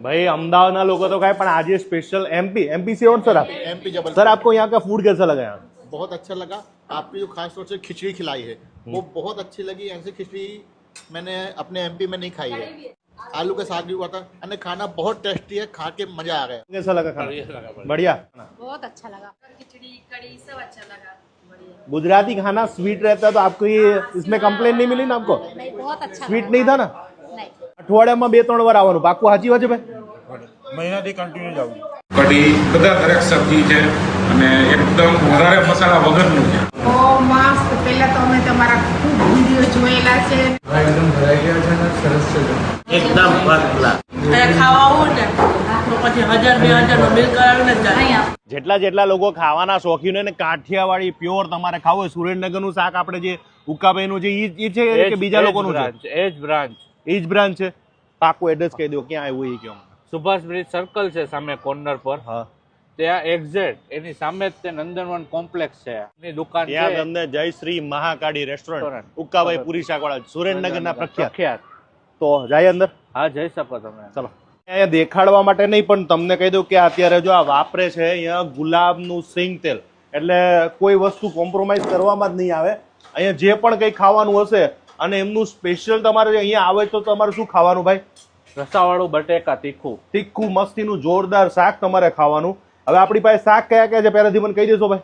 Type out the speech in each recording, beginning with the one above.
भाई अहमदाबाद लोग तो खाए पर आज ये स्पेशल एमपी एमपी से और सर आप एमपी जबलपुर सर आपको यहाँ का फूड कैसा लगा यहाँ बहुत अच्छा लगा आपकी जो खास तौर से खिचड़ी खिलाई है वो बहुत अच्छी लगी ऐसी खिचड़ी मैंने अपने एमपी में नहीं खाई है आलू का साग भी हुआ था અને खाना बहुत टेस्टी है खा के मजा आ गया कैसा लगा खाना बढ़िया बहुत अच्छा लगा खिचड़ी कड़ी सब अच्छा लगा बढ़िया गुजराती खाना स्वीट रहता है तो आपको ये इसमें कंप्लेन नहीं मिली ना आपको नहीं बहुत अच्छा સ્વીટ लगा। નહીં था ને नहीं અઠવાડિયામાં બે ત્રણ વાર આવવાનું. પાકું હાજી વાત છે ભાઈ? મહિનાથી કન્ટિન્યુ જ કઢી બધા દરેક સબ્જી છે અને એકદમ વધારે મસાલા વગરનું છે. જેટલા જેટલા લોકો ખાવાના શોખીન ને કાઠિયાવાડી પ્યોર તમારે ખાવું હોય સુરેન્દ્રનગરનું શાક આપણે જે ઉકાભાઈ નું છે એ છે કે બીજા લોકોનું છે? એજ જ બ્રાન્ચ એ જ બ્રાન્ચ છે. પાકું એડ્રેસ કહી દો ક્યાં આવ્યું એ કહો સુભાષ બ્રિજ સર્કલ છે સામે કોર્નર પર. હા. ત્યાં એક્ઝેક્ટ એની સામે જ તે નંદનવન કોમ્પ્લેક્સ છે. એની દુકાન ત્યાં છે તમને જય શ્રી મહાકાળી રેસ્ટોરન્ટ ઉકાભાઈ પુરી શાકવાળા સુરેન્દ્રનગરના પ્રખ્યાત. તો જાય અંદર? હા જઈ શકો તમે. ચલો. અહીંયા દેખાડવા માટે નહીં પણ તમને કહી દઉં કે અત્યારે જો આ વાપરે છે અહીંયા ગુલાબનું સિંગ તેલ. એટલે કોઈ વસ્તુ કોમ્પ્રોમાઇઝ કરવામાં જ નહીં આવે. અહીંયા જે પણ કંઈ ખાવાનું હશે અને એમનું સ્પેશિયલ તમારે અહીંયા આવે તો તમારે શું ખાવાનું ભાઈ? રસાવાળું બટેકા તીખું. તીખું મસ્તીનું જોરદાર શાક તમારે ખાવાનું. હવે આપણી પાસે શાક કયા કયા છે પહેલાથી મને કહી દેશો ભાઈ.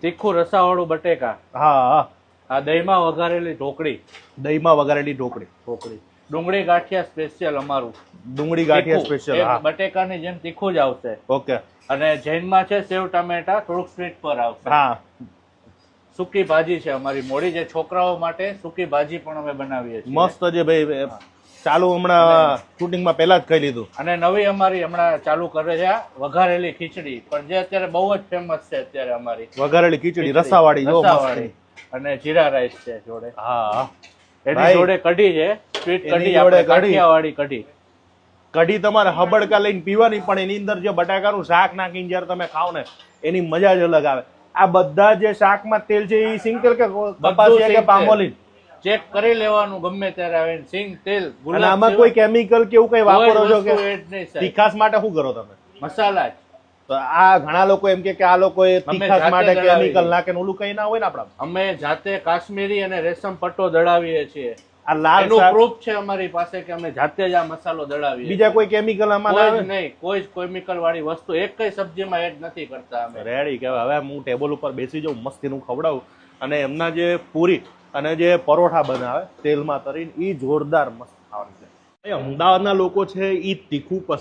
તીખું રસાવાળું બટેકા. હા હા. આ દહીંમાં વઘારેલી ઢોકળી. દહીંમાં વઘારેલી ઢોકળી. ઢોકળી. ડુંગળી ગાંઠિયા સ્પેશિયલ અમારું. ડુંગળી ગાંઠિયા સ્પેશિયલ હા. બટેકાની જેમ તીખું જ આવશે. ઓકે. અને જૈનમાં છે સેવ ટામેટા થોડુંક સ્વીટ પર આવશે. હા. સૂકી ભાજી છે અમારી મોડી. જે છોકરાઓ માટે સૂકી ભાજી પણ અમે બનાવીએ છીએ. મસ્ત છે ભાઈ. ચાલુ હમણાં શૂટિંગમાં પહેલા જ કહી લીધું. અને નવી અમારી હમણાં ચાલુ કરે છે વઘારેલી ખીચડી. પણ જે અત્યારે બહુ જ ફેમસ છે અત્યારે અમારી. વઘારેલી ખીચડી રસાવાળી રસાવાળી. અને જીરા રાઈસ છે જોડે. હા. એની જોડે કઢી છે. સ્વીટ કઢી જોડે કઢી. કાઠિયાવાડી કઢી. કઢી તમારે હબડકા લઈને પીવાની પણ એની અંદર જે બટાકાનું શાક નાખીને જ્યારે તમે ખાવ ને એની મજા જ અલગ આવે. આ બધા જે શાકમાં તેલ છે એ સિંગ તેલ કે કપાસિયા કે સિંગ પામોલીન? ચેક કરી લેવાનું ગમે ત્યારે આવે. સિંગ તેલ અને આમાં કોઈ કેમિકલ કે એવું કઈ વાપરો છો કે તીખાસ માટે શું કરો તમે? મસાલા તો આ ઘણા લોકો એમ કે કે આ લોકો એ તીખાસ માટે કેમિકલ. નાખે ને ઓલું કઈ ના હોય ને આપણા અમે જાતે કાશ્મીરી અને રેશમ પટ્ટો દળાવીએ છીએ. આ લાલ એનું પ્રૂફ છે અમારી પાસે કે અમે જાતે જ આ મસાલો દળાવીએ બીજા કોઈ કેમિકલ આમાં ના કોઈ જ નહીં કોઈ જ કેમિકલ વાળી વસ્તુ એક કઈ સબ્જીમાં એડ નથી કરતા અમે. રેડી કે હવે હું ટેબલ ઉપર બેસી જાઉં મસ્તીનું ખવડાવું. અને એમના જે પૂરી અને જે પરોઠા બનાવે તેલમાં તરીને એ જોરદાર મસ્ત ખાવાનું છે. અમદાવાદના લોકો છે એ તીખું પસંદ